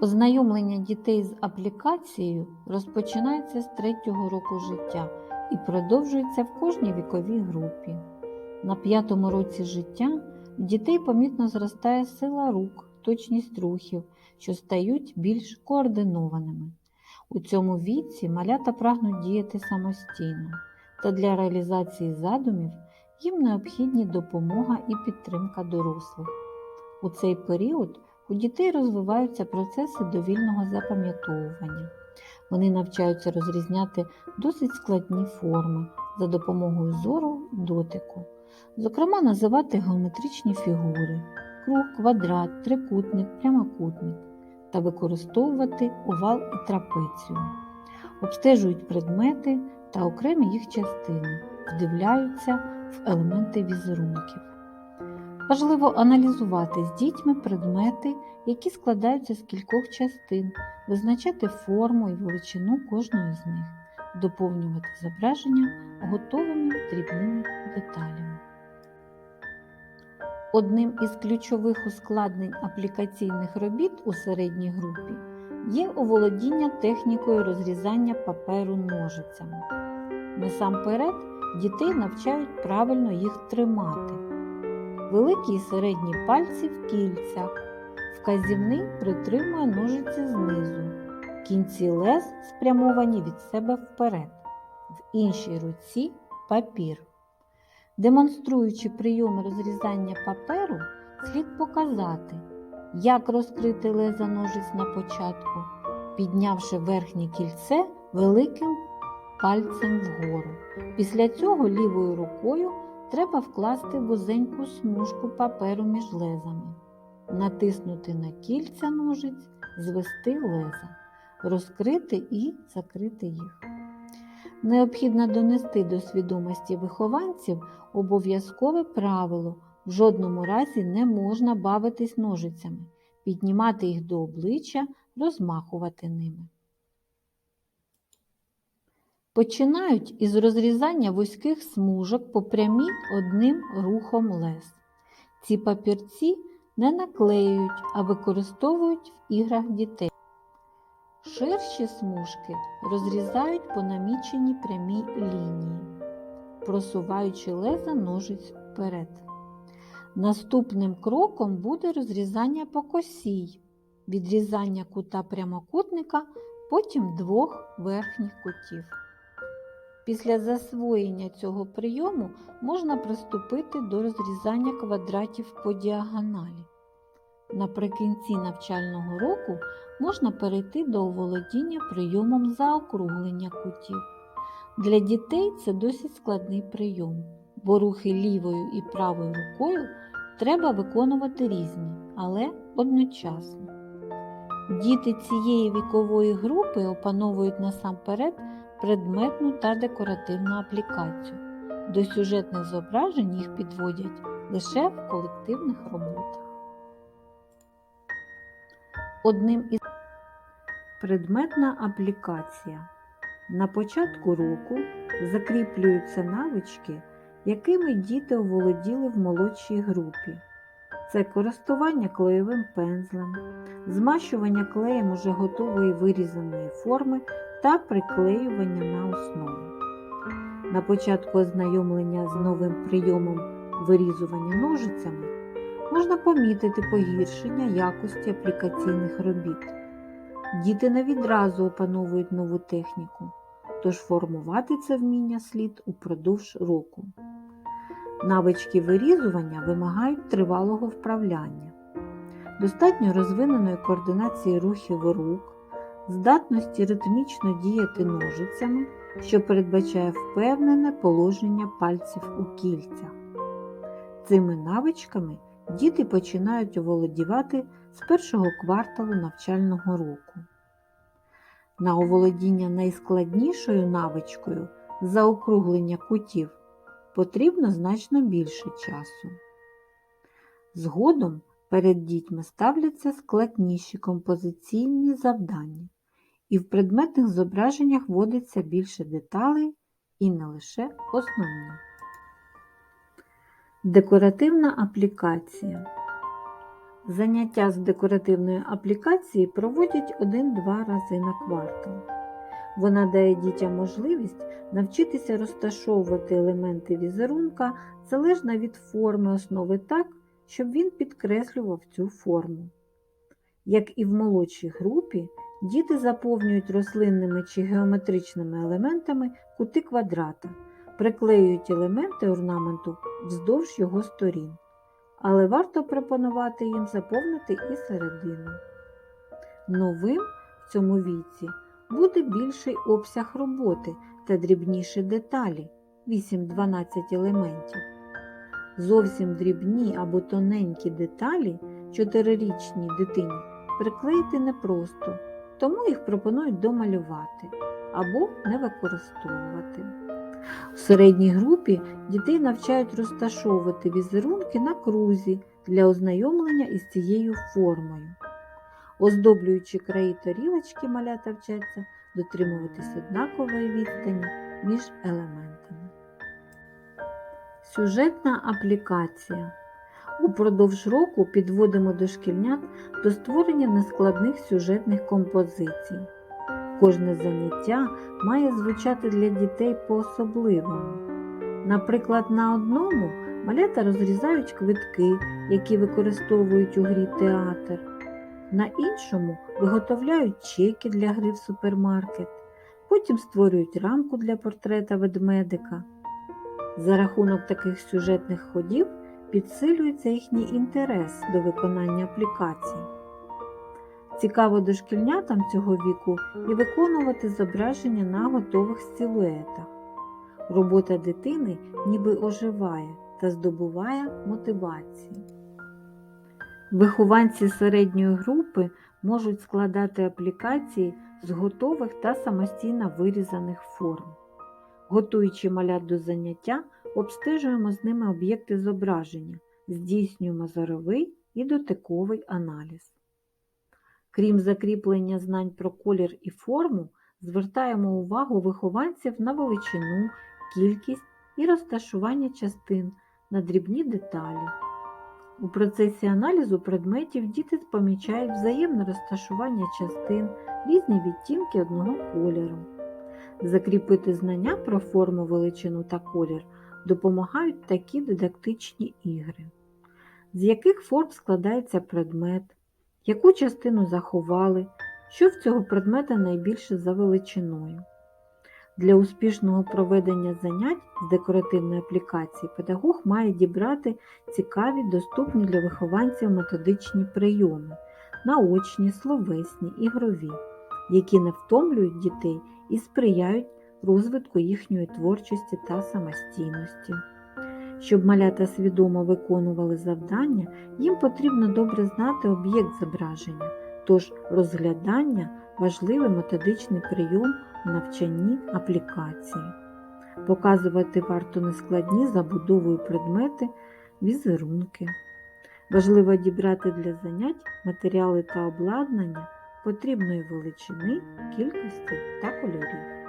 Ознайомлення дітей з аплікацією розпочинається з третього року життя і продовжується в кожній віковій групі. На п'ятому році життя в дітей помітно зростає сила рук, точність рухів, що стають більш координованими. У цьому віці малята прагнуть діяти самостійно, та для реалізації задумів їм необхідні допомога і підтримка дорослих. У цей період у дітей розвиваються процеси довільного запам'ятовування. Вони навчаються розрізняти досить складні форми за допомогою зору дотику, зокрема називати геометричні фігури круг, квадрат, трикутник, прямокутник та використовувати овал і трапецію, обстежують предмети та окремі їх частини, вдивляються в елементи візерунків. Важливо аналізувати з дітьми предмети, які складаються з кількох частин, визначати форму і величину кожної з них, доповнювати зображення готовими дрібними деталями. Одним із ключових ускладнень аплікаційних робіт у середній групі є оволодіння технікою розрізання паперу ножицями. Насамперед, дітей навчають правильно їх тримати. Великі і середні пальці в кільцях, вказівний притримує ножиці знизу, кінці лез спрямовані від себе вперед, в іншій руці папір. Демонструючи прийоми розрізання паперу, слід показати, як розкрити леза ножиць на початку, піднявши верхнє кільце великим пальцем вгору. Після цього лівою рукою треба вкласти вузеньку смужку паперу між лезами, натиснути на кільця ножиць, звести леза, розкрити і закрити їх. Необхідно донести до свідомості вихованців обов'язкове правило в жодному разі не можна бавитись ножицями, піднімати їх до обличчя, розмахувати ними. Починають із розрізання вузьких смужок по прямій одним рухом лез. Ці папірці не наклеюють, а використовують в іграх дітей. Ширші смужки розрізають по наміченій прямій лінії, просуваючи леза ножиць вперед. Наступним кроком буде розрізання по косій, відрізання кута прямокутника, потім двох верхніх кутів. Після засвоєння цього прийому можна приступити до розрізання квадратів по діагоналі. Наприкінці навчального року можна перейти до оволодіння прийомом заокруглення кутів. Для дітей це досить складний прийом, бо рухи лівою і правою рукою треба виконувати різні, але одночасно. Діти цієї вікової групи опановують насамперед предметну та декоративну аплікацію. До сюжетних зображень їх підводять лише в колективних роботах. Одним із предметна аплікація. На початку року закріплюються навички, якими діти оволоділи в молодшій групі. Це користування клеєвим пензлем, змащування клеєм уже готової вирізаної форми та приклеювання на основу. На початку ознайомлення з новим прийомом вирізування ножицями можна помітити погіршення якості аплікаційних робіт. Діти не відразу опановують нову техніку, тож формувати це вміння слід упродовж року. Навички вирізування вимагають тривалого вправляння, достатньо розвиненої координації рухів рук, здатності ритмічно діяти ножицями, що передбачає впевнене положення пальців у кільцях. Цими навичками діти починають оволодівати з першого кварталу навчального року. На оволодіння найскладнішою навичкою заокруглення кутів потрібно значно більше часу. Згодом перед дітьми ставляться складніші композиційні завдання, і в предметних зображеннях вводиться більше деталей і не лише основні. Декоративна аплікація. Заняття з декоративної аплікації проводять 1-2 рази на квартал. Вона дає дітям можливість навчитися розташовувати елементи візерунка залежно від форми основи так, щоб він підкреслював цю форму. Як і в молодшій групі, діти заповнюють рослинними чи геометричними елементами кути квадрата, приклеюють елементи орнаменту вздовж його сторін, але варто пропонувати їм заповнити і середину. Новим в цьому віці буде більший обсяг роботи та дрібніші деталі 8-12 елементів. Зовсім дрібні або тоненькі деталі чотирирічній дитині приклеїти непросто, тому їх пропонують домалювати або не використовувати. У середній групі дітей навчають розташовувати візерунки на крузі для ознайомлення із цією формою. Оздоблюючи краї тарілочки, малята вчаться дотримуватись однакової відстані між елементами. Сюжетна аплікація. Упродовж року підводимо дошкільнят до створення нескладних сюжетних композицій. Кожне заняття має звучати для дітей по-особливому. Наприклад, на одному малята розрізають квитки, які використовують у грі театр, на іншому виготовляють чеки для гри в супермаркет, потім створюють рамку для портрета ведмедика. За рахунок таких сюжетних ходів підсилюється їхній інтерес до виконання аплікацій. Цікаво дошкільнятам цього віку і виконувати зображення на готових силуетах. Робота дитини ніби оживає та здобуває мотивацію. Вихованці середньої групи можуть складати аплікації з готових та самостійно вирізаних форм. Готуючи малят до заняття, обстежуємо з ними об'єкти зображення, здійснюємо зоровий і дотиковий аналіз. Крім закріплення знань про колір і форму, звертаємо увагу вихованців на величину, кількість і розташування частин на дрібні деталі. У процесі аналізу предметів діти помічають взаємне розташування частин, різні відтінки одного кольору. Закріпити знання про форму, величину та колір допомагають такі дидактичні ігри, з яких форм складається предмет, яку частину заховали, що в цього предмета найбільше за величиною. Для успішного проведення занять з декоративної аплікації педагог має дібрати цікаві, доступні для вихованців методичні прийоми, наочні, словесні, ігрові, які не втомлюють дітей і сприяють розвитку їхньої творчості та самостійності. Щоб малята свідомо виконували завдання, їм потрібно добре знати об'єкт зображення, тож розглядання важливий методичний прийом у навчанні аплікації. Показувати варто нескладні забудовою предмети, візерунки. Важливо дібрати для занять матеріали та обладнання потрібної величини, кількості та кольорів.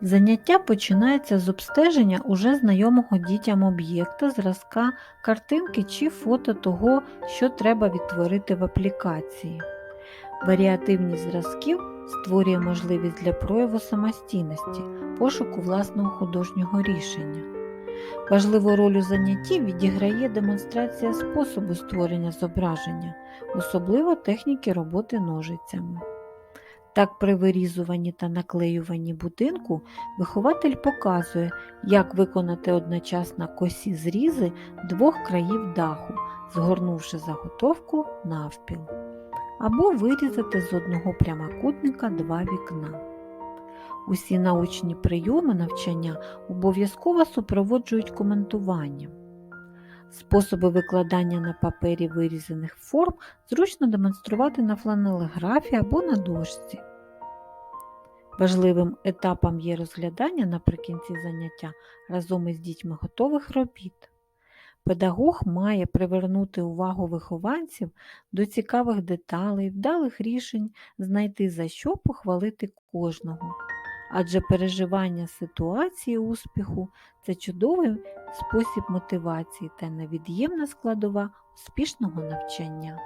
Заняття починається з обстеження уже знайомого дітям об'єкта, зразка, картинки чи фото того, що треба відтворити в аплікації. Варіативність зразків створює можливість для прояву самостійності, пошуку власного художнього рішення. Важливу роль у занятті відіграє демонстрація способу створення зображення, особливо техніки роботи ножицями. Так, при вирізуванні та наклеюванні будинку вихователь показує, як виконати одночасно косі зрізи двох країв даху, згорнувши заготовку навпіл, або вирізати з одного прямокутника два вікна. Усі научні прийоми навчання обов'язково супроводжують коментуванням. Способи викладання на папері вирізаних форм зручно демонструвати на фланелеграфі або на дошці. Важливим етапом є розглядання наприкінці заняття разом із дітьми готових робіт. Педагог має привернути увагу вихованців до цікавих деталей, вдалих рішень, знайти за що похвалити кожного, адже переживання ситуації успіху це чудовий спосіб мотивації та невід'ємна складова успішного навчання.